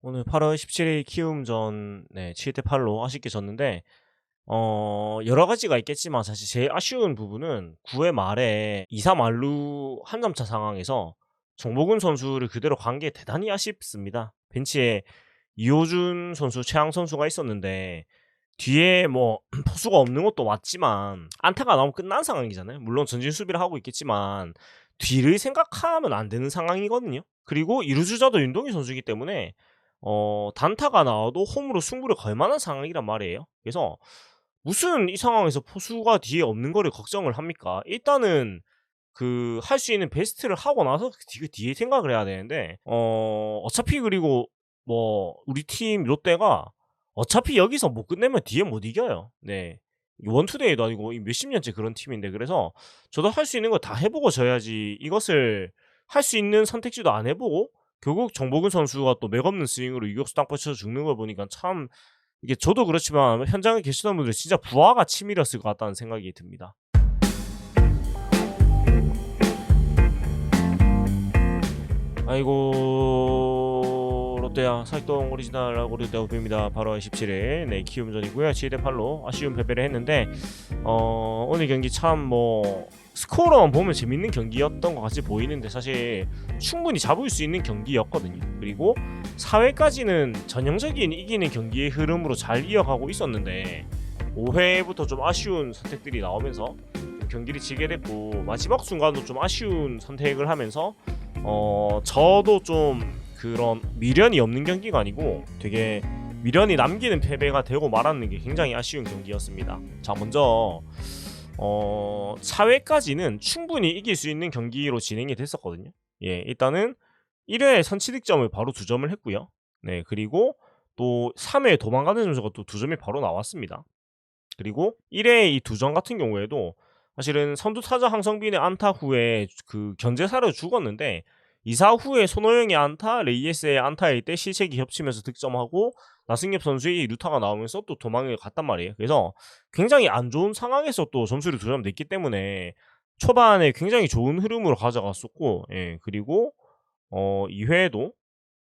오늘 8월 17일 키움전 네 7대 8로 아쉽게 졌는데 어 여러 가지가 있겠지만 사실 제일 아쉬운 부분은 9회 말에 2-3 만루 한 점차 상황에서 정보근 선수를 그대로 간 게 대단히 아쉽습니다. 벤치에 이호준 선수, 최양 선수가 있었는데 뒤에 뭐 포수가 없는 것도 맞지만 안타가 나오면 끝난 상황이잖아요. 물론 전진 수비를 하고 있겠지만 뒤를 생각하면 안 되는 상황이거든요. 그리고 이루주자도 윤동희 선수이기 때문에 어 단타가 나와도 홈으로 승부를 걸 만한 상황이란 말이에요. 그래서 무슨 이 상황에서 포수가 뒤에 없는 거를 걱정을 합니까? 일단은 그 할 수 있는 베스트를 하고 나서 그뒤그 뒤에 생각을 해야 되는데 어 어차피 그리고 뭐 우리 팀 롯데가 어차피 여기서 못 끝내면 뒤에 못 이겨요. 네. 원투데이도 아니고 이 몇십 년째 그런 팀인데 그래서 저도 할 수 있는 거 다 해 보고 져야지 이것을 할 수 있는 선택지도 안 해 보고 결국 정보근 선수가 또 맥없는 스윙으로 유격수 땅 받쳐서 죽는 걸 보니까 참 이게 저도 그렇지만 현장에 계시던 분들 진짜 부하가 치밀었을 것 같다는 생각이 듭니다. 아이고 롯데야 살동 오리지널 오리대 오입니다. 8월 17일 네 키움전이고요. 7대 8로 아쉬운 패배를 했는데 어 오늘 경기 참 뭐 스코어로만 보면 재밌는 경기였던 것 같이 보이는데 사실 충분히 잡을 수 있는 경기였거든요. 그리고 4회까지는 전형적인 이기는 경기의 흐름으로 잘 이어가고 있었는데 5회부터 좀 아쉬운 선택들이 나오면서 경기를 지게 됐고 마지막 순간도 좀 아쉬운 선택을 하면서 어 저도 좀 그런 미련이 없는 경기가 아니고 되게 미련이 남기는 패배가 되고 말았는 게 굉장히 아쉬운 경기였습니다. 자 먼저 어 4회까지는 충분히 이길 수 있는 경기로 진행이 됐었거든요. 예, 일단은 1회 선취 득점을 바로 두 점을 했고요. 네, 그리고 또 3회 도망가는 점수가 또 두 점이 바로 나왔습니다. 그리고 1회 이 두 점 같은 경우에도 사실은 선두 타자 황성빈의 안타 후에 그 견제사를 죽었는데 이사 후에 손호영의 안타, 레이에스의 안타일 때 실책이 겹치면서 득점하고 나승엽 선수의 루타가 나오면서 또 도망을 갔단 말이에요. 그래서 굉장히 안 좋은 상황에서 또 점수를 두 점 냈기 때문에 초반에 굉장히 좋은 흐름으로 가져갔었고, 예, 그리고 어 2회에도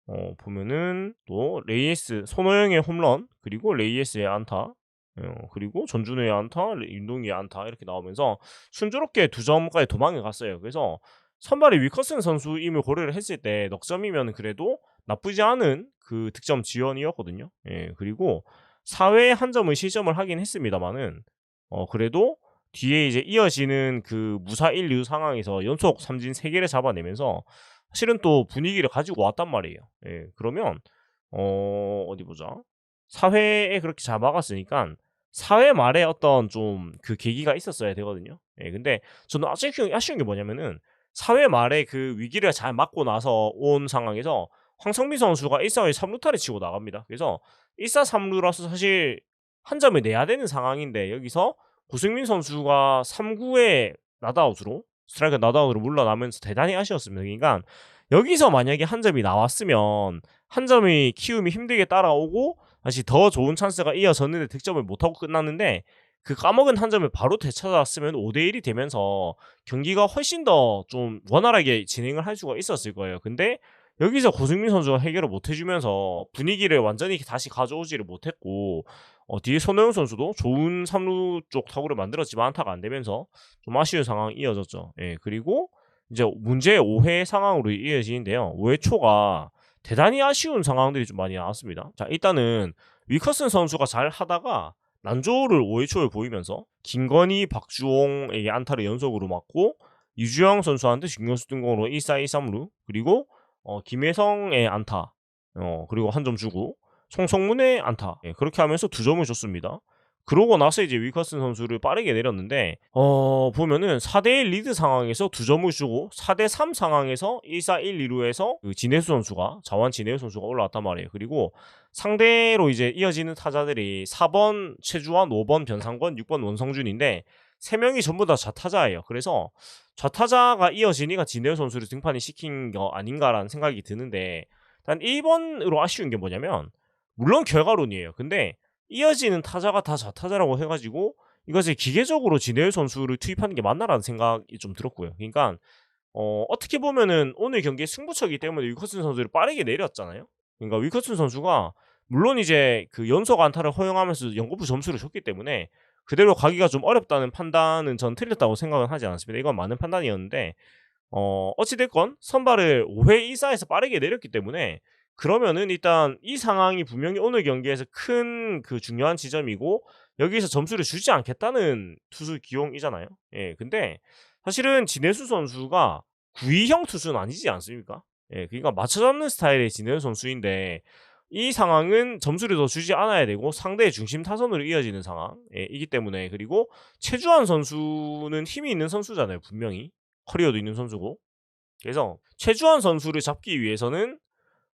어 보면은 또 레이에스 손호영의 홈런 그리고 레이에스의 안타 어 그리고 전준우의 안타, 윤동희의 안타 이렇게 나오면서 순조롭게 두 점까지 도망을 갔어요. 그래서 선발이 위커슨 선수임을 고려를 했을 때 넉점이면 그래도 나쁘지 않은 그 득점 지원이었거든요. 예, 그리고 4회에 한 점을 실점을 하긴 했습니다만은 어 그래도 뒤에 이제 이어지는 그 무사 1, 2 상황에서 연속 삼진 3개를 잡아내면서 사실은 또 분위기를 가지고 왔단 말이에요. 예, 그러면 어 어디 보자. 4회에 그렇게 잘 막았으니까 4회 말에 어떤 좀 그 계기가 있었어야 되거든요. 예, 근데 저는 아쉬운, 아쉬운 게 뭐냐면은 4회 말에 그 위기를 잘 막고 나서 온 상황에서 황성민 선수가 1사회 3루타를 치고 나갑니다. 그래서 1사 3루라서 사실 한 점을 내야 되는 상황인데 여기서 고승민 선수가 3구에 나다웃으로 스트라이크 나다웃으로 물러나면서 대단히 아쉬웠습니다. 그러니까 여기서 만약에 한 점이 나왔으면 한 점이 키움이 힘들게 따라오고 다시 더 좋은 찬스가 이어졌는데 득점을 못하고 끝났는데 그 까먹은 한 점을 바로 되찾았으면 5대1이 되면서 경기가 훨씬 더 좀 원활하게 진행을 할 수가 있었을 거예요. 근데 여기서 고승민 선수가 해결을 못 해주면서 분위기를 완전히 다시 가져오지를 못했고 어, 뒤에 손호영 선수도 좋은 3루 쪽 타구를 만들었지만 안타가 안 되면서 좀 아쉬운 상황이 이어졌죠. 예, 그리고 이제 문제의 5회 상황으로 이어지는데요. 5회 초가 대단히 아쉬운 상황들이 좀 많이 나왔습니다. 자, 일단은 위커슨 선수가 잘 하다가 난조를 5회 초에 보이면서 김건희, 박주홍에게 안타를 연속으로 맞고 이주영 선수한테 중견수 등공으로 1사 1-3루 그리고 어, 김혜성의 안타 어, 그리고 한 점 주고 송성문의 안타 예, 그렇게 하면서 두 점을 줬습니다. 그러고 나서 이제 위커슨 선수를 빠르게 내렸는데 어 보면은 4대1 리드 상황에서 두 점을 주고 4대3 상황에서 1사 1, 2루에서 그 진해수 선수가 자완 진해수 선수가 올라왔단 말이에요. 그리고 상대로 이제 이어지는 타자들이 4번 최주환, 5번 변상권, 6번 원성준인데 세 명이 전부 다 좌타자예요. 그래서 좌타자가 이어지니까 진해수 선수를 등판이 시킨 거 아닌가라는 생각이 드는데 단 1번으로 아쉬운 게 뭐냐면 물론 결과론이에요. 근데 이어지는 타자가 다 좌타자라고 해가지고 이것을 기계적으로 진해일 선수를 투입하는 게 맞나라는 생각이 좀 들었고요. 그러니까 어, 어떻게 보면은 오늘 경기의 승부처이기 때문에 유커슨 선수를 빠르게 내렸잖아요. 그러니까 위커슨 선수가 물론 이제 그 연속 안타를 허용하면서 연거푸 점수를 줬기 때문에 그대로 가기가 좀 어렵다는 판단은 전 틀렸다고 생각은 하지 않았습니다. 이건 많은 판단이었는데 어 어찌됐건 선발을 5회 2사에서 빠르게 내렸기 때문에 그러면은 일단 이 상황이 분명히 오늘 경기에서 큰 그 중요한 지점이고 여기서 점수를 주지 않겠다는 투수 기용이잖아요. 예, 근데 사실은 진해수 선수가 9위형 투수는 아니지 않습니까? 예, 그러니까 맞춰잡는 스타일의 진해수 선수인데 이 상황은 점수를 더 주지 않아야 되고 상대의 중심 타선으로 이어지는 상황이기 때문에 그리고 최주환 선수는 힘이 있는 선수잖아요 분명히. 커리어도 있는 선수고. 그래서 최주환 선수를 잡기 위해서는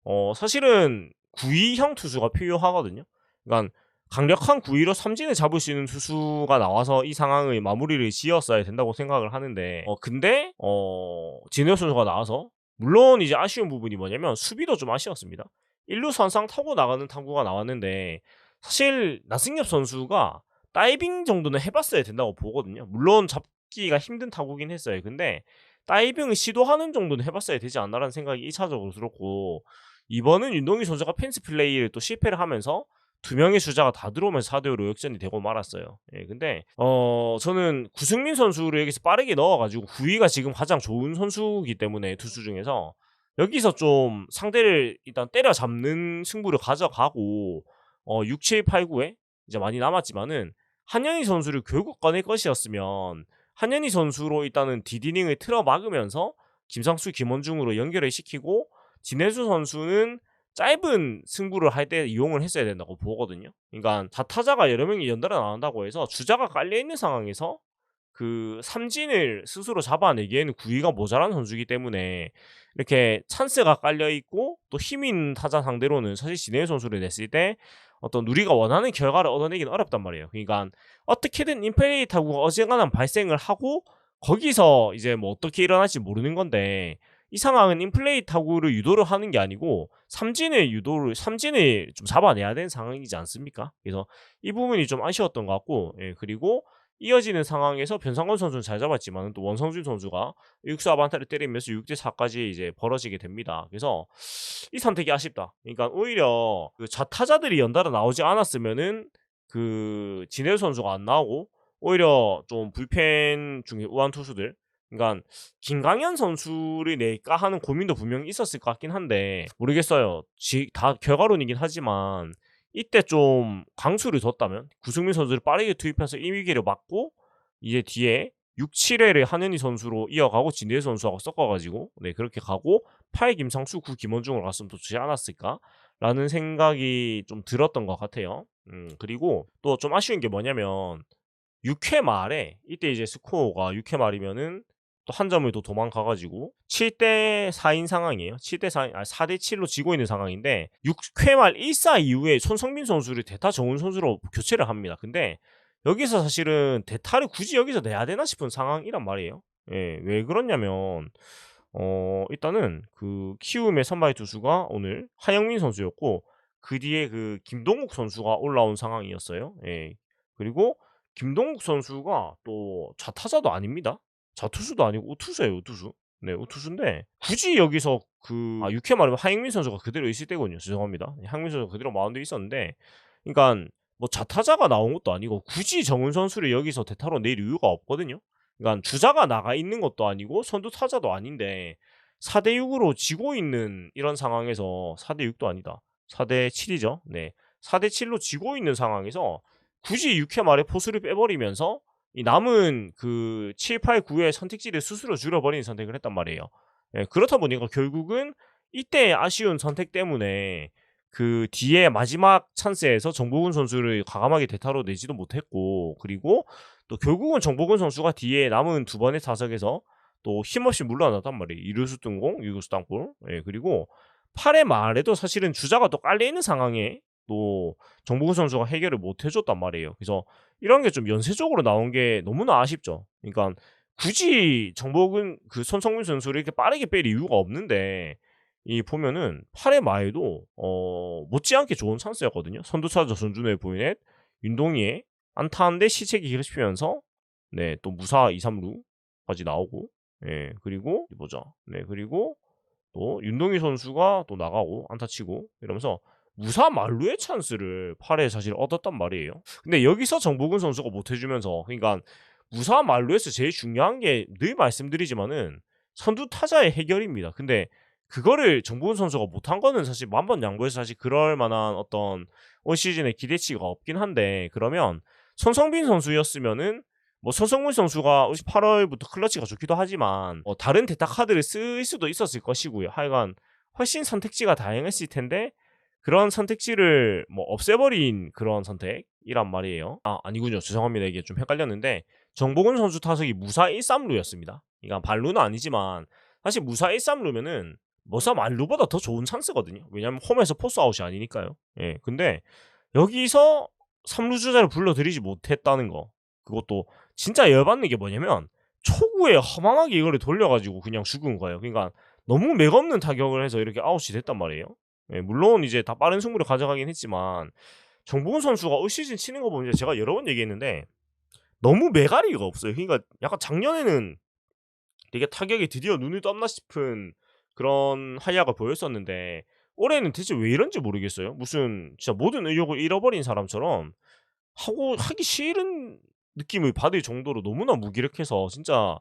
어 사실은 9위형 투수가 필요하거든요. 그러니까 강력한 9위로 삼진을 잡을 수 있는 투수가 나와서 이 상황의 마무리를 지었어야 된다고 생각을 하는데 어 근데 어 진호 선수가 나와서 물론 이제 아쉬운 부분이 뭐냐면 수비도 좀 아쉬웠습니다. 1루 선상 타고 나가는 탐구가 나왔는데 사실 나승엽 선수가 다이빙 정도는 해봤어야 된다고 보거든요. 물론 잡기가 힘든 타구긴 했어요. 근데 다이빙을 시도하는 정도는 해봤어야 되지 않나라는 생각이 1차적으로 들었고 이번은 윤동희 선수가 펜스 플레이를 또 실패를 하면서 두 명의 주자가 다 들어오면서 4대 5로 역전이 되고 말았어요. 예, 근데 어 저는 구승민 선수를 여기서 빠르게 넣어가지고 9위가 지금 가장 좋은 선수이기 때문에 투수 중에서 여기서 좀 상대를 일단 때려잡는 승부를 가져가고 어 6, 7, 8, 9에 이제 많이 남았지만은 한현희 선수를 결국 꺼낼 것이었으면 한현희 선수로 일단은 디디닝을 틀어 막으면서 김상수, 김원중으로 연결을 시키고 진해수 선수는 짧은 승부를 할 때 이용을 했어야 된다고 보거든요. 그러니까 자타자가 여러 명이 연달아 나온다고 해서 주자가 깔려 있는 상황에서 그 삼진을 스스로 잡아내기에는 구위가 모자란 선수이기 때문에 이렇게 찬스가 깔려 있고 또 힘인 타자 상대로는 사실 진해 선수를 냈을 때 어떤 우리가 원하는 결과를 얻어내기는 어렵단 말이에요. 그러니까 어떻게든 인페리 타구가 어지간한 발생을 하고 거기서 이제 뭐 어떻게 일어날지 모르는 건데 이 상황은 인플레이 타구를 유도를 하는 게 아니고 삼진을 유도를 삼진을 좀 잡아내야 되는 상황이지 않습니까? 그래서 이 부분이 좀 아쉬웠던 것 같고 예, 그리고 이어지는 상황에서 변상권 선수는 잘 잡았지만 또 원성준 선수가 6수 아반타를 때리면서 6대 4까지 이제 벌어지게 됩니다. 그래서 이 선택이 아쉽다. 그러니까 오히려 그 좌타자들이 연달아 나오지 않았으면은 그 진해 선수가 안 나오고 오히려 좀 불펜 중에 우한 투수들 그러니까 김강현 선수를 낼까 하는 고민도 분명히 있었을 것 같긴 한데 모르겠어요. 지, 다 결과론이긴 하지만 이때 좀 강수를 뒀다면 구승민 선수를 빠르게 투입해서 이 위기를 막고 이제 뒤에 6, 7회를 한현희 선수로 이어가고 진대 선수하고 섞어가지고 네 그렇게 가고 8 김상수, 9 김원중으로 갔으면 더 좋지 않았을까라는 생각이 좀 들었던 것 같아요. 음 그리고 또 좀 아쉬운 게 뭐냐면 6회 말에 이때 이제 스코어가 6회 말이면은 또 한 점을 더 도망가가지고 7대 4인 상황이에요. 7대 4, 아 4대 7로 지고 있는 상황인데 6회 말 1사 이후에 손성민 선수를 대타 정훈 선수로 교체를 합니다. 근데 여기서 사실은 대타를 굳이 여기서 내야 되나 싶은 상황이란 말이에요. 예, 왜 그러냐면 어 일단은 그 키움의 선발 투수가 오늘 하영민 선수였고 그 뒤에 그 김동욱 선수가 올라온 상황이었어요. 예. 그리고 김동욱 선수가 또 좌타자도 아닙니다. 좌투수도 아니고 우투수예요, 우투수. 네, 우투수인데 굳이 여기서 그 아, 6회 말이면 하영민 선수가 그대로 있을 때군요. 죄송합니다. 하영민 선수가 그대로 마운드에 있었는데 그러니까 뭐 좌타자가 나온 것도 아니고 굳이 정훈 선수를 여기서 대타로 낼 이유가 없거든요. 그러니까 주자가 나가 있는 것도 아니고 선두 타자도 아닌데 4대 6으로 지고 있는 이런 상황에서 4대 6도 아니다. 4대 7이죠. 네. 4대 7로 지고 있는 상황에서 굳이 6회 말에 포수를 빼버리면서 이 남은 그 7, 8, 9의 선택지를 스스로 줄여버리는 선택을 했단 말이에요. 예, 그렇다 보니까 결국은 이때 아쉬운 선택 때문에 그 뒤에 마지막 찬스에서 정보근 선수를 과감하게 대타로 내지도 못했고 그리고 또 결국은 정보근 선수가 뒤에 남은 두 번의 타석에서 또 힘없이 물러났단 말이에요. 이루수 뜬공, 유루수 땅볼. 예, 그리고 8회 말에도 사실은 주자가 또 깔려있는 상황에 또 정보근 선수가 해결을 못 해줬단 말이에요. 그래서 이런 게 좀 연쇄적으로 나온 게 너무나 아쉽죠. 그러니까 굳이 정복은 그 손성민 선수를 이렇게 빠르게 뺄 이유가 없는데 이 보면은 8회 말에도 어 못지않게 좋은 찬스였거든요. 선두차저 전준의 보이넷 윤동희의 안타한데 시책이 길어지면서 네 또 무사 2, 3루까지 나오고 예 그리고 보자 네 그리고 또 윤동희 선수가 또 나가고 안타 치고 이러면서 무사 만루의 찬스를 8회 사실 얻었단 말이에요. 근데 여기서 정복은 선수가 못 해주면서 그러니까 무사 만루에서 제일 중요한 게 늘 말씀드리지만은 선두 타자의 해결입니다. 근데 그거를 정복은 선수가 못한 거는 사실 만번 양보해서 사실 그럴 만한 어떤 올 시즌의 기대치가 없긴 한데 그러면 손성빈 선수였으면은 뭐 손성민 선수가 8월부터 클러치가 좋기도 하지만 어, 다른 대타 카드를 쓸 수도 있었을 것이고요. 하여간 훨씬 선택지가 다양했을 텐데 그런 선택지를 뭐 없애버린 그런 선택이란 말이에요. 아 아니군요. 죄송합니다. 이게 좀 헷갈렸는데 정복은 선수 타석이 무사 1-3루였습니다. 그러니까 발루는 아니지만 사실 무사 1-3루면은 머사 만루보다 더 좋은 찬스거든요. 왜냐면 홈에서 포스 아웃이 아니니까요. 예. 근데 여기서 3루 주자를 불러들이지 못했다는 거. 그것도 진짜 열받는 게 뭐냐면 초구에 허망하게 이거를 돌려가지고 그냥 죽은 거예요. 그러니까 너무 맥없는 타격을 해서 이렇게 아웃이 됐단 말이에요. 예, 물론 이제 다 빠른 승부를 가져가긴 했지만 정보훈 선수가 올 시즌 치는 거 보면 제가 여러 번 얘기했는데 너무 메가리가 없어요. 그러니까 약간 작년에는 되게 타격이 드디어 눈이 떴나 싶은 그런 하야가 보였었는데 올해는 대체 왜 이런지 모르겠어요. 무슨 진짜 모든 의욕을 잃어버린 사람처럼 하고 하기 싫은 느낌을 받을 정도로 너무나 무기력해서 진짜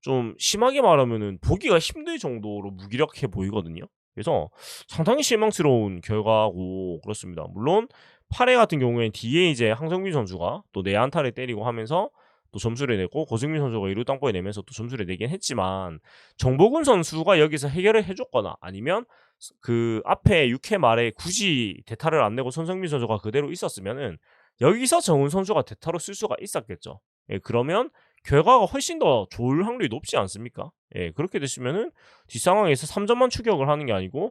좀 심하게 말하면은 보기가 힘들 정도로 무기력해 보이거든요. 그래서 상당히 실망스러운 결과고 그렇습니다. 물론 8회 같은 경우에는 뒤에 이제 항성민 선수가 또 내안타를 때리고 하면서 또 점수를 내고 고승민 선수가 1루 땅볼에 내면서 또 점수를 내긴 했지만 정복은 선수가 여기서 해결을 해줬거나 아니면 그 앞에 6회 말에 굳이 대타를 안 내고 손성민 선수가 그대로 있었으면은 여기서 정훈 선수가 대타로 쓸 수가 있었겠죠. 예, 그러면 결과가 훨씬 더 좋을 확률이 높지 않습니까? 예, 그렇게 되시면은 뒷상황에서 3점만 추격을 하는 게 아니고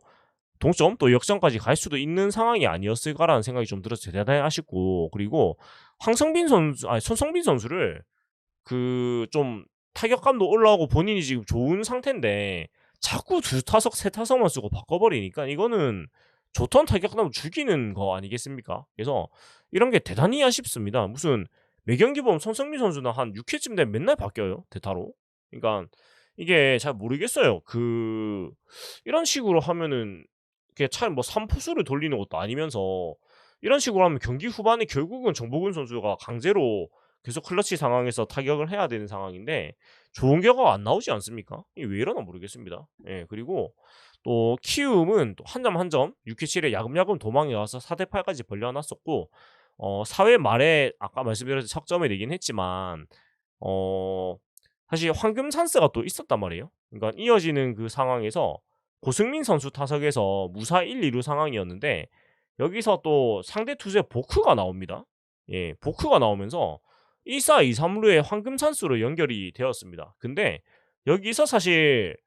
동점 또 역전까지 갈 수도 있는 상황이 아니었을까라는 생각이 좀 들어서 대단히 아쉽고 그리고 황성빈 선수 아니 손성빈 선수를 그 좀 타격감도 올라오고 본인이 지금 좋은 상태인데 자꾸 두 타석 세 타석만 쓰고 바꿔버리니까 이거는 좋던 타격감 죽이는 거 아니겠습니까? 그래서 이런 게 대단히 아쉽습니다. 무슨 매경기 보면 손성민 선수는 한 6회쯤 되면 맨날 바뀌어요 대타로. 그러니까 이게 잘 모르겠어요. 그 이런 식으로 하면은 그게 참뭐 3포수를 돌리는 것도 아니면서 이런 식으로 하면 경기 후반에 결국은 정보근 선수가 강제로 계속 클러치 상황에서 타격을 해야 되는 상황인데 좋은 결과가 안 나오지 않습니까? 왜 이러나 모르겠습니다. 예, 그리고 또 키움은 또한점 한 점 6회 7회 야금야금 도망이 와서 4대 8까지 벌려놨었고 어 4회 말에 아까 말씀드렸듯이 석점이 되긴 했지만 어 사실 황금 찬스가 또 있었단 말이에요. 그러니까 이어지는 그 상황에서 고승민 선수 타석에서 무사 1, 2루 상황이었는데 여기서 또 상대 투수의 보크가 나옵니다. 예, 보크가 나오면서 1사 2, 3루의 황금 찬스로 연결이 되었습니다. 근데 여기서 사실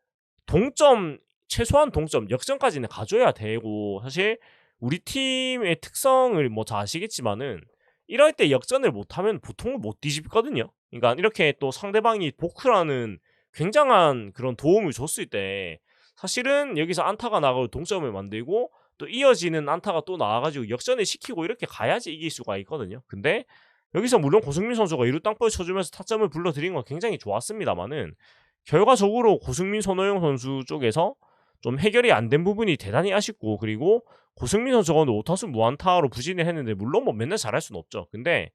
동점 최소한 동점 역전까지는 가져야 되고 사실 우리 팀의 특성을 뭐 잘 아시겠지만은 이럴 때 역전을 못하면 보통 못 뒤집거든요. 그러니까 이렇게 또 상대방이 보크라는 굉장한 그런 도움을 줬을 때 사실은 여기서 안타가 나가고 동점을 만들고 또 이어지는 안타가 또 나와가지고 역전을 시키고 이렇게 가야지 이길 수가 있거든요. 근데 여기서 물론 고승민 선수가 이루 땅볼 쳐주면서 타점을 불러들인 건 굉장히 좋았습니다만은 결과적으로 고승민 선호영 선수 쪽에서 좀 해결이 안 된 부분이 대단히 아쉽고 그리고 고승민 선수가 오늘 5타수 무안타로 부진을 했는데 물론 뭐 맨날 잘할 수는 없죠. 근데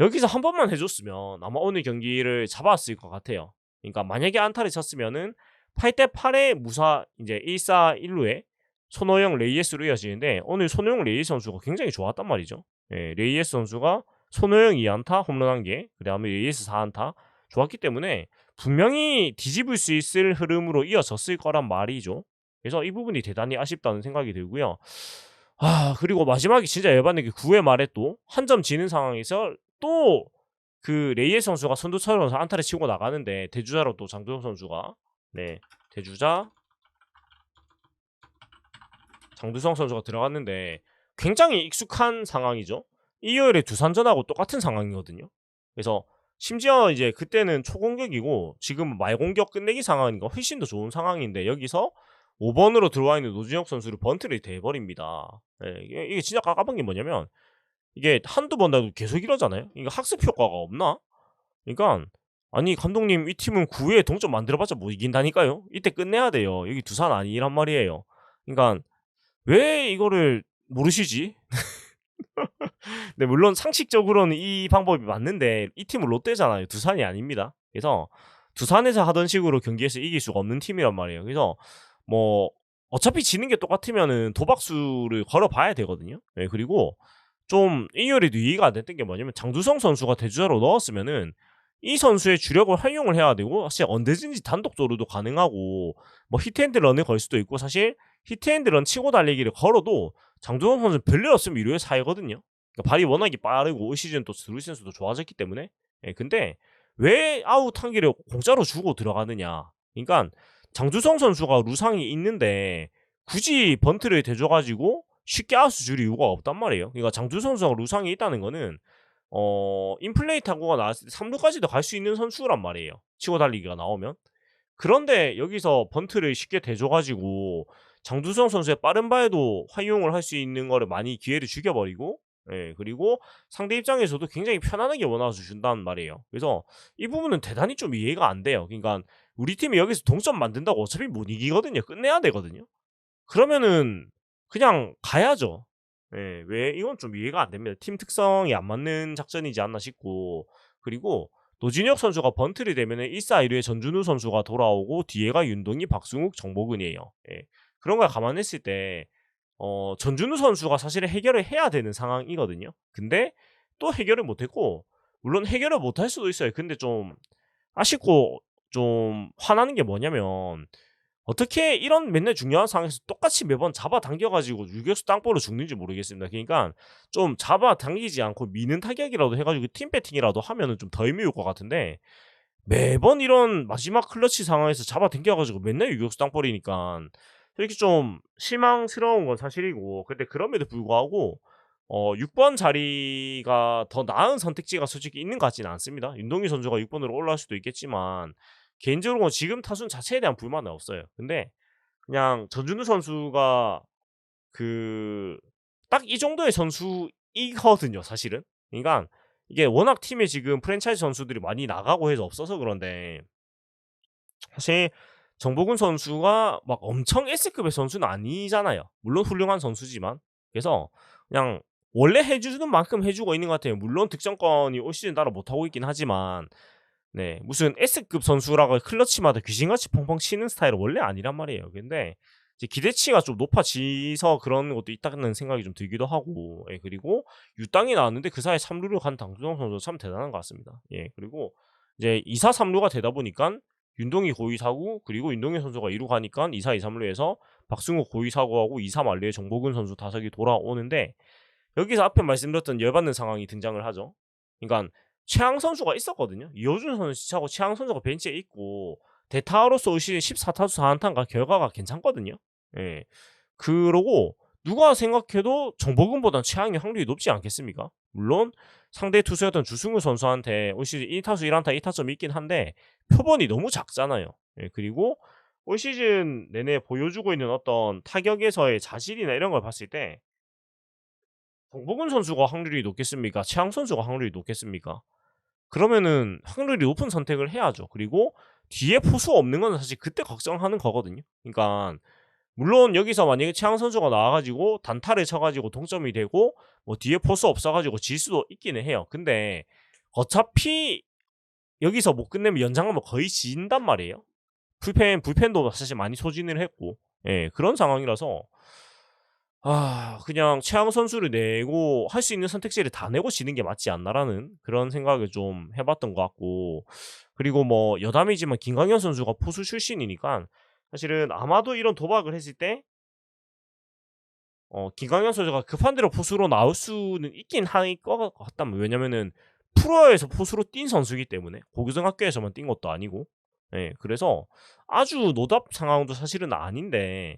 여기서 한 번만 해줬으면 아마 오늘 경기를 잡았을 것 같아요. 그러니까 만약에 안타를 쳤으면은 8대 8의 무사 이제 1사 1루에 손호영 레이에스로 이어지는데 오늘 손호영 레이에스 선수가 굉장히 좋았단 말이죠. 예, 레이에스 선수가 손호영 2안타 홈런 1개 그다음에 레이에스 4안타 좋았기 때문에 분명히 뒤집을 수 있을 흐름으로 이어졌을 거란 말이죠. 그래서 이 부분이 대단히 아쉽다는 생각이 들고요. 아 그리고 마지막에 진짜 열받는 게 9회 말에 또 한 점 지는 상황에서 또 그 레이에스 선수가 선두처럼 안타를 치고 나가는데 대주자로 또 장도영 선수가 네 대주자 장두성 선수가 들어갔는데 굉장히 익숙한 상황이죠. 일요일에 두산전하고 똑같은 상황이거든요. 그래서 심지어 이제 그때는 초공격이고 지금 말공격 끝내기 상황이니까 훨씬 더 좋은 상황인데 여기서 5번으로 들어와 있는 노준혁 선수를 번트를 대버립니다. 네, 이게, 진짜 깝깝한 게 뭐냐면 이게 한두 번 나도 계속 이러잖아요. 이거 학습 효과가 없나? 그러니까 아니 감독님 이 팀은 9회에 동점 만들어봤자 못 이긴다니까요. 이때 끝내야 돼요. 여기 두산 아니란 말이에요. 그러니까 왜 이거를 모르시지? 네, 물론 상식적으로는 이 방법이 맞는데 이 팀은 롯데잖아요. 두산이 아닙니다. 그래서 두산에서 하던 식으로 경기에서 이길 수가 없는 팀이란 말이에요. 그래서 뭐 어차피 지는 게 똑같으면은 도박수를 걸어봐야 되거든요. 네, 그리고 좀 이열이도 이해가 안 됐던 게 뭐냐면 장두성 선수가 대주자로 넣었으면은 이 선수의 주력을 활용을 해야 되고 사실 언제든지 단독적으로도 가능하고 뭐 히트앤드런을 걸 수도 있고 사실 히트앤드런 치고 달리기를 걸어도 장두성 선수는 별일 없으면 1루에 사이거든요. 그러니까 발이 워낙에 빠르고 올 시즌 또 드루 센스도 좋아졌기 때문에 예, 근데 왜 아웃 한 개를 공짜로 주고 들어가느냐 그러니까 장두성 선수가 루상이 있는데 굳이 번트를 대줘가지고 쉽게 아웃 줄 이유가 없단 말이에요 그러니까 장두성 선수가 루상이 있다는 거는 어 인플레이 타구가 나왔을 때 3루까지도 갈 수 있는 선수란 말이에요 치고 달리기가 나오면 그런데 여기서 번트를 쉽게 대줘가지고 장두성 선수의 빠른 발도 활용을 할 수 있는 거를 많이 기회를 죽여버리고 예, 그리고 상대 입장에서도 굉장히 편안하게 원아웃을 준다는 말이에요. 그래서 이 부분은 대단히 좀 이해가 안 돼요. 그러니까 우리 팀이 여기서 동점 만든다고 어차피 못 이기거든요. 끝내야 되거든요. 그러면은 그냥 가야죠. 예, 왜 이건 좀 이해가 안 됩니다. 팀 특성이 안 맞는 작전이지 않나 싶고 그리고 노진혁 선수가 번트를 되면은 1사 1루에 전준우 선수가 돌아오고 뒤에가 윤동희, 박승욱, 정복은이에요. 예. 그런 걸 감안했을 때 어, 전준우 선수가 사실은 해결을 해야 되는 상황이거든요. 근데 또 해결을 못했고 물론 해결을 못할 수도 있어요. 근데 좀 아쉽고 좀 화나는 게 뭐냐면 어떻게 이런 맨날 중요한 상황에서 똑같이 매번 잡아당겨가지고 유격수 땅볼로 죽는지 모르겠습니다. 그러니까 좀 잡아당기지 않고 미는 타격이라도 해가지고 팀 배팅이라도 하면은 좀더 의미일 것 같은데 매번 이런 마지막 클러치 상황에서 잡아당겨가지고 맨날 유격수 땅볼이니까 이렇게 좀 실망스러운 건 사실이고 근데 그럼에도 불구하고 어 6번 자리가 더 나은 선택지가 솔직히 있는 것 같지는 않습니다. 윤동희 선수가 6번으로 올라갈 수도 있겠지만 개인적으로 지금 타순 자체에 대한 불만은 없어요. 근데 그냥 전준우 선수가 그 딱 이 정도의 선수이거든요, 사실은. 그러니까 이게 워낙 팀에 지금 프랜차이즈 선수들이 많이 나가고 해서 없어서 그런데 사실 정복은 선수가 막 엄청 S급의 선수는 아니잖아요. 물론 훌륭한 선수지만. 그래서 그냥 원래 해주는 만큼 해주고 있는 것 같아요. 물론 득점권이 올 시즌 따라 못하고 있긴 하지만 네 무슨 S급 선수라고 클러치마다 귀신같이 펑펑 치는 스타일은 원래 아니란 말이에요. 근데 기대치가 좀 높아지서 그런 것도 있다는 생각이 좀 들기도 하고 예, 그리고 유땅이 나왔는데 그 사이에 3루를 간 당주성 선수 참 대단한 것 같습니다. 예 그리고 이제 2사 3루가 되다 보니까 윤동희 고의 사고 그리고 윤동희 선수가 2루 가니까 2사 2, 3루에서 박승호 고의 사고하고 2, 3 말루에 정복은 선수 타석이 돌아오는데 여기서 앞에 말씀드렸던 열받는 상황이 등장을 하죠. 그러니까 최양 선수가 있었거든요. 이호준 선수 시차고 최양 선수가 벤치에 있고 대타로서 올 시즌 14타수 4안타가 결과가 괜찮거든요. 예. 그러고 누가 생각해도 정복은보단 최양이 확률이 높지 않겠습니까? 물론 상대 투수였던 주승우 선수한테 올 시즌 1타수 1안타 2타점이 있긴 한데 표본이 너무 작잖아요. 예, 그리고 올 시즌 내내 보여주고 있는 어떤 타격에서의 자질이나 이런 걸 봤을 때 정복은 선수가 확률이 높겠습니까? 최양 선수가 확률이 높겠습니까? 그러면은 확률이 높은 선택을 해야죠. 그리고 뒤에 포수 없는 건 사실 그때 걱정하는 거거든요. 그러니까 물론 여기서 만약에 최양 선수가 나와가지고 단타를 쳐가지고 동점이 되고 뭐 뒤에 포수 없어가지고 질 수도 있기는 해요. 근데 어차피 여기서 못 끝내면 연장하면 거의 진단 말이에요. 불펜 불펜도 사실 많이 소진을 했고 예 그런 상황이라서 아 그냥 최양 선수를 내고 할 수 있는 선택지를 다 내고 지는 게 맞지 않나라는 그런 생각을 좀 해봤던 것 같고. 그리고 뭐 여담이지만 김광현 선수가 포수 출신이니까 사실은 아마도 이런 도박을 했을 때 어, 김광현 선수가 급한 대로 포수로 나올 수는 있긴 할 것 같다면 왜냐면은 프로에서 포수로 뛴 선수이기 때문에 고교생학교에서만 뛴 것도 아니고. 예, 그래서 아주 노답 상황도 사실은 아닌데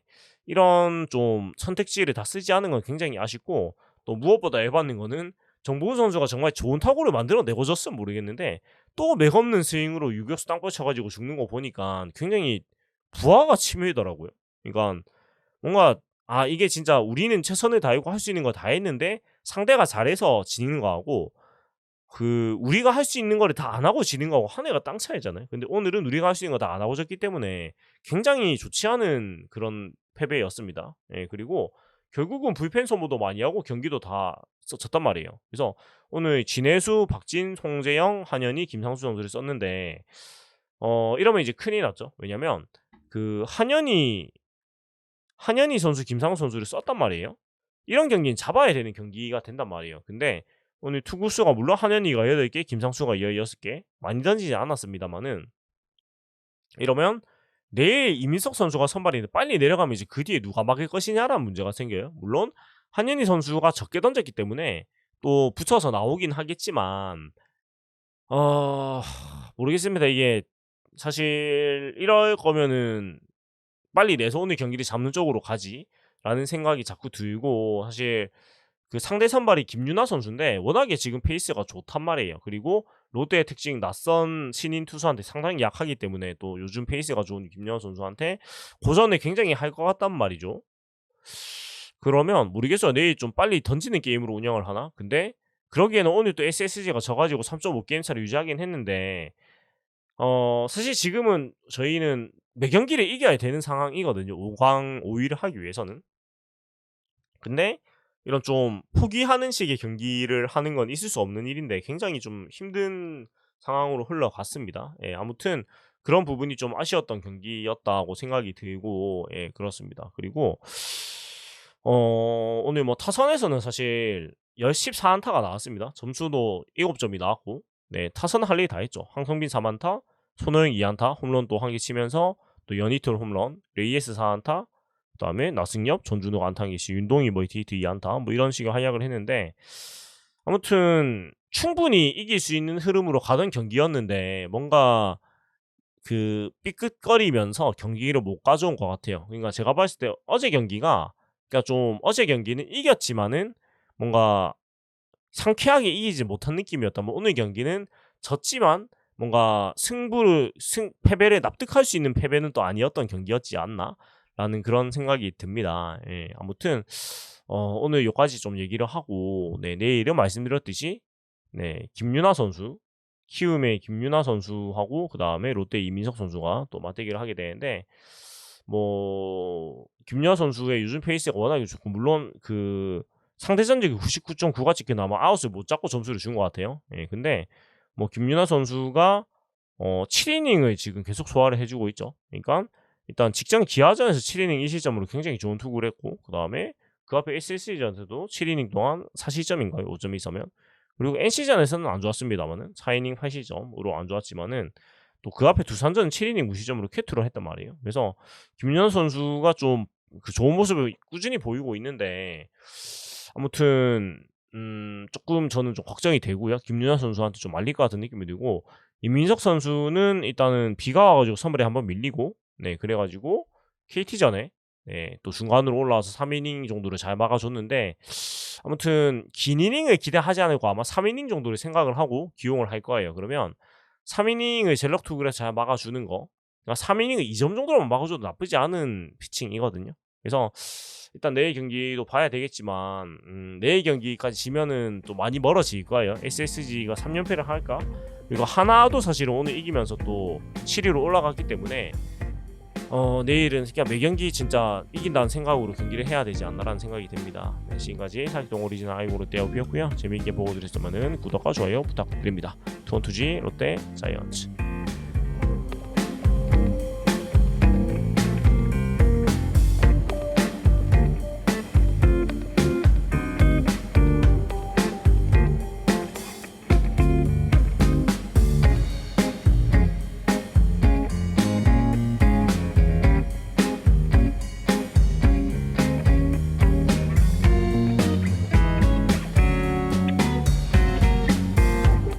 이런 좀 선택지를 다 쓰지 않은 건 굉장히 아쉽고 또 무엇보다 에바는 거는 정보훈 선수가 정말 좋은 타구를 만들어 내고 졌으면 모르겠는데 또 맥없는 스윙으로 유격수 땅볼 쳐가지고 죽는 거 보니까 굉장히 부하가 치밀더라고요. 그러니까 뭔가 아 이게 진짜 우리는 최선을 다하고 할 수 있는 거 다 했는데 상대가 잘해서 지는 거하고 그 우리가 할 수 있는 거를 다 안 하고 지는 거하고 한 해가 땅 차이잖아요. 근데 오늘은 우리가 할 수 있는 거 다 안 하고 졌기 때문에 굉장히 좋지 않은 그런 패배였습니다. 예, 그리고 결국은 불펜 소모도 많이 하고 경기도 다 써- 졌단 말이에요. 그래서 오늘 진해수, 박진, 송재영, 한현희, 김상수 선수를 썼는데 어 이러면 이제 큰일 났죠. 왜냐면 그 한현희 한현희 선수, 김상수 선수를 썼단 말이에요. 이런 경기는 잡아야 되는 경기가 된단 말이에요. 근데 오늘 투구수가 물론 한현희가 8개, 김상수가 16개 많이 던지지 않았습니다만은 이러면 내일 이민석 선수가 선발인데 빨리 내려가면 이제 그 뒤에 누가 막을 것이냐라는 문제가 생겨요. 물론 한현희 선수가 적게 던졌기 때문에 또 붙여서 나오긴 하겠지만 어 모르겠습니다. 이게 사실 이럴 거면은 빨리 내서 오늘 경기를 잡는 쪽으로 가지라는 생각이 자꾸 들고 사실 그 상대 선발이 김윤아 선수인데 워낙에 지금 페이스가 좋단 말이에요. 그리고 롯데의 특징 낯선 신인 투수한테 상당히 약하기 때문에 또 요즘 페이스가 좋은 김윤아 선수한테 고전을 굉장히 할 것 같단 말이죠. 그러면 모르겠어요. 내일 좀 빨리 던지는 게임으로 운영을 하나? 근데 그러기에는 오늘 또 SSG가 져가지고 3.5 게임 차를 유지하긴 했는데 어 사실 지금은 저희는 매 경기를 이겨야 되는 상황이거든요. 5강 5위를 하기 위해서는. 근데 이런 좀 포기하는 식의 경기를 하는 건 있을 수 없는 일인데 굉장히 좀 힘든 상황으로 흘러갔습니다. 예, 아무튼 그런 부분이 좀 아쉬웠던 경기였다고 생각이 들고 예, 그렇습니다. 그리고 어, 오늘 뭐 타선에서는 사실 10, 14안타가 나왔습니다. 점수도 7점이 나왔고 네, 타선 할 일 다 했죠. 황성빈 3안타, 손호영 2안타, 홈런 또 한 개 치면서 또 연이틀 홈런, 레이에스 4안타, 그다음에 나승엽, 전준욱 안타기시, 윤동희 뭐 히트 2안타 뭐 이런 식의 활약을 했는데 아무튼 충분히 이길 수 있는 흐름으로 가던 경기였는데 뭔가 그 삐끗거리면서 경기를 못 가져온 것 같아요. 그러니까 제가 봤을 때 어제 경기가 그러니까 좀 어제 경기는 이겼지만은 뭔가 상쾌하게 이기지 못한 느낌이었다. 뭐 오늘 경기는 졌지만 뭔가 승부를 승 패배를 납득할 수 있는 패배는 또 아니었던 경기였지 않나 라는 그런 생각이 듭니다. 예, 아무튼 어, 오늘 여기까지 좀 얘기를 하고 네, 내일은 말씀드렸듯이 네, 김윤아 선수 키움의 김윤아 선수하고 그 다음에 롯데 이민석 선수가 또 맞대결을 하게 되는데 뭐 김윤아 선수의 요즘 페이스가 워낙에 좋고 물론 그 상대 전적이 99.9가 찍혀 아마 아웃을 못 잡고 점수를 준 것 같아요. 예, 근데 뭐 김윤아 선수가 어 7이닝을 지금 계속 소화를 해주고 있죠. 그러니까 일단 직전 기아전에서 7이닝 1실점으로 굉장히 좋은 투구를 했고 그 다음에 그 앞에 SSG전에서도 7이닝 동안 4실점인가요? 5점이 있으면 그리고 NC전에서는 안 좋았습니다만은 4이닝 8실점으로 안 좋았지만은 또 그 앞에 두산전은 7이닝 무실점으로 쾌투를 했단 말이에요. 그래서 김윤아 선수가 좀 그 좋은 모습을 꾸준히 보이고 있는데 아무튼 음 조금 저는 좀 걱정이 되고요. 김윤아 선수한테 좀 말릴 것 같은 느낌이 들고 이민석 선수는 일단은 비가 와가지고 선발에 한번 밀리고 네 그래가지고 KT전에 네, 또 중간으로 올라와서 3이닝 정도를 잘 막아줬는데 아무튼 긴 이닝을 기대하지 않고 아마 3이닝 정도를 생각을 하고 기용을 할 거예요. 그러면 3이닝을 젤럭 투구를 잘 막아주는 거 그러니까 3이닝을 2점 정도로만 막아줘도 나쁘지 않은 피칭이거든요. 그래서 일단 내일 경기도 봐야 되겠지만 음, 내일 경기까지 지면은 또 많이 멀어질 거예요. SSG가 3연패를 할까? 그리고 하나도 사실은 오늘 이기면서 또 7위로 올라갔기 때문에 어, 내일은 그냥 매 경기 진짜 이긴다는 생각으로 경기를 해야 되지 않나라는 생각이 듭니다. 네, 지금까지 사기동 오리지널 아이고 롯데 어비였고요. 재미있게 보고 드렸으면 구독과 좋아요 부탁드립니다. 투원투지 롯데 자이언츠